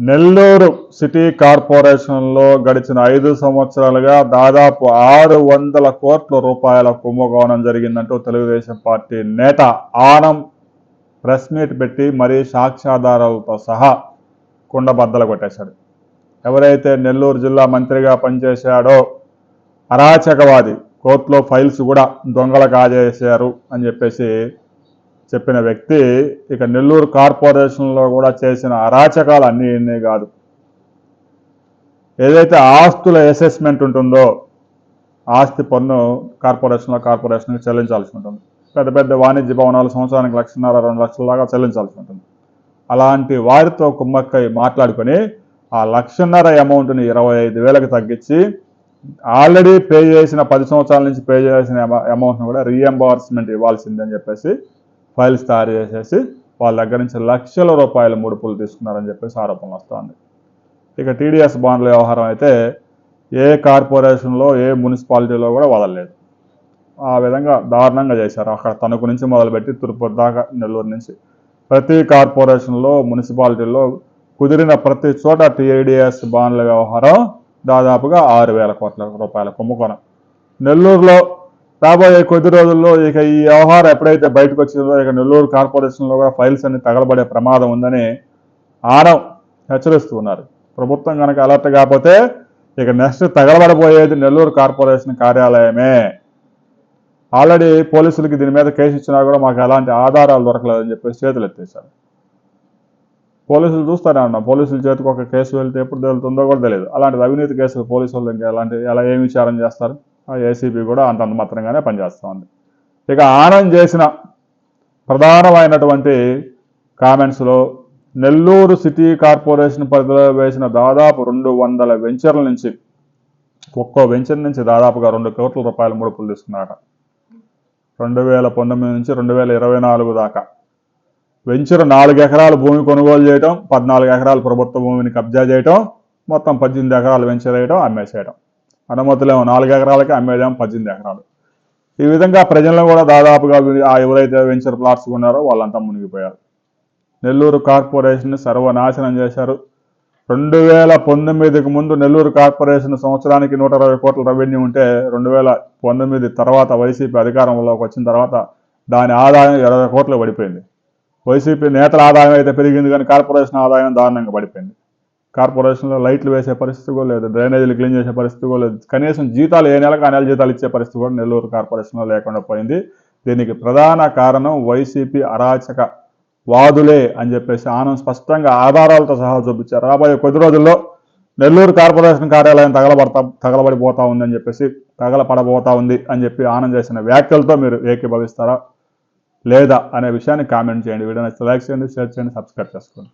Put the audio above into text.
Nellore city కార్పొరేషన్లో గడిచిన ఐదు సంవత్సరాలుగా దాదాపు ఆరు వందల కోట్ల రూపాయల కుంభకోణం జరిగిందంటూ తెలుగుదేశం పార్టీ నేత ఆనం ప్రెస్ మీట్ పెట్టి మరీ సాక్ష్యాధారాలతో సహా కుండబద్దలు కొట్టేశాడు. ఎవరైతే నెల్లూరు జిల్లా మంత్రిగా పనిచేశాడో అరాచకవాది కోర్టులో ఫైల్స్ కూడా దొంగలు కాజేశారు అని చెప్పేసి చెప్పిన వ్యక్తి ఇక నెల్లూరు కార్పొరేషన్లో కూడా చేసిన అరాచకాలు అన్నీ ఇన్ని కాదు. ఏదైతే ఆస్తుల అసెస్మెంట్ ఉంటుందో ఆస్తి పన్ను కార్పొరేషన్లో కార్పొరేషన్కి చెల్లించాల్సి ఉంటుంది. పెద్ద పెద్ద వాణిజ్య భవనాలు సంవత్సరానికి లక్షన్నర రెండు లక్షల దాకా చెల్లించాల్సి ఉంటుంది. అలాంటి వారితో కుమ్మక్కై మాట్లాడుకొని ఆ లక్షన్నర అమౌంట్ని ఇరవై ఐదు వేలకు తగ్గించి ఆల్రెడీ పే చేసిన పది సంవత్సరాల నుంచి పే చేసిన అమౌంట్ని కూడా రీఎంబార్స్మెంట్ ఇవ్వాల్సిందని చెప్పేసి ఫైల్స్ తయారు చేసేసి వాళ్ళ దగ్గర నుంచి లక్షల రూపాయల ముడుపులు తీసుకున్నారని చెప్పేసి ఆరోపణలు వస్తుంది ఇక టీడీఎస్ బాండ్ల వ్యవహారం అయితే ఏ కార్పొరేషన్లో ఏ మున్సిపాలిటీలో కూడా వదలలేదు. ఆ విధంగా దారుణంగా చేశారు. అక్కడ తణుకు నుంచి మొదలుపెట్టి తిరుపతి దాకా నెల్లూరు నుంచి ప్రతి కార్పొరేషన్లో మున్సిపాలిటీల్లో కుదిరిన ప్రతి చోట టీఐడిఎస్ బాండ్ల వ్యవహారం దాదాపుగా ఆరు వేల కోట్ల రూపాయల కుంభకోణం. నెల్లూరులో రాబోయే కొద్ది రోజుల్లో ఇక ఈ వ్యవహారం ఎప్పుడైతే బయటకు వచ్చిందో ఇక నెల్లూరు కార్పొరేషన్లో కూడా ఫైల్స్ అన్ని తగలబడే ప్రమాదం ఉందని ఆనం హెచ్చరిస్తూ ఉన్నారు. ప్రభుత్వం కనుక అలర్ట్ కాకపోతే ఇక నెక్స్ట్ తగలబడబోయేది నెల్లూరు కార్పొరేషన్ కార్యాలయమే. ఆల్రెడీ పోలీసులకి దీని మీద కేసు ఇచ్చినా కూడా మాకు ఎలాంటి ఆధారాలు దొరకలేదని చెప్పేసి చేతులు ఎత్తేసారు పోలీసులు చూస్తానే ఉన్నాం. పోలీసుల చేతికి ఒక కేసు వెళ్తే ఎప్పుడు తెలుతుందో కూడా తెలియదు అలాంటి అవినీతి కేసులు పోలీసులు ఇంకా ఎలాంటి ఎలా ఏమి విచారం చేస్తారు? ఏసీబీ కూడా అంతంత మాత్రంగానే పనిచేస్తూ ఉంది ఇక ఆనంద్ చేసిన ప్రధానమైనటువంటి కామెంట్స్లో నెల్లూరు సిటీ కార్పొరేషన్ పరిధిలో వేసిన దాదాపు రెండు వందల వెంచర్ల నుంచి ఒక్కో వెంచర్ నుంచి దాదాపుగా రెండు కోట్ల రూపాయల ముడుపులు తీసుకున్నారట. రెండు వేల పంతొమ్మిది నుంచి రెండు వేల ఇరవై నాలుగు దాకా. వెంచర్ నాలుగు ఎకరాల భూమి కొనుగోలు చేయటం పద్నాలుగు ఎకరాల ప్రభుత్వ భూమిని కబ్జా చేయటం మొత్తం పద్దెనిమిది ఎకరాలు వెంచర్ వేయటం అమ్మేసేయడం అనుమతులేమో నాలుగు ఎకరాలకి అమ్మేదేమో పద్దెనిమిది ఎకరాలు. ఈ విధంగా ప్రజలను కూడా దాదాపుగా ఆ ఎవరైతే వెంచర్ ప్లాట్స్ ఉన్నారో వాళ్ళంతా మునిగిపోయారు. నెల్లూరు కార్పొరేషన్ సర్వనాశనం చేశారు. రెండు వేల పంతొమ్మిదికి ముందు నెల్లూరు కార్పొరేషన్ సంవత్సరానికి నూట ఇరవై కోట్ల రెవెన్యూ ఉంటే రెండు వేల పంతొమ్మిది తర్వాత వైసీపీ అధికారంలోకి వచ్చిన తర్వాత దాని ఆదాయం ఇరవై కోట్లు పడిపోయింది. వైసీపీ నేతల ఆదాయం అయితే పెరిగింది కానీ కార్పొరేషన్ ఆదాయం దారుణంగా పడిపోయింది. కార్పొరేషన్లో లైట్లు వేసే పరిస్థితి కూడా లేదు డ్రైనేజీలు క్లీన్ చేసే పరిస్థితి కూడా లేదు. కనీసం జీతాలు ఏ నెలకు ఆ నెల జీతాలు ఇచ్చే పరిస్థితి కూడా నెల్లూరు కార్పొరేషన్లో లేకుండా పోయింది. దీనికి ప్రధాన కారణం వైసీపీ అరాచక వాదులే అని చెప్పేసి ఆనంద్ స్పష్టంగా ఆధారాలతో సహా చూపించారు. రాబోయే కొద్ది రోజుల్లో నెల్లూరు కార్పొరేషన్ కార్యాలయం తగలబడతా తగలబడిపోతా ఉందని చెప్పేసి తగలపడబోతా ఉంది అని చెప్పి ఆనంద్ చేసిన వ్యాఖ్యలతో మీరు ఏకీభవిస్తారా లేదా అనే విషయాన్ని కామెంట్ చేయండి. వీడియో నచ్చితే లైక్ చేయండి షేర్ చేయండి సబ్స్క్రైబ్ చేసుకోండి.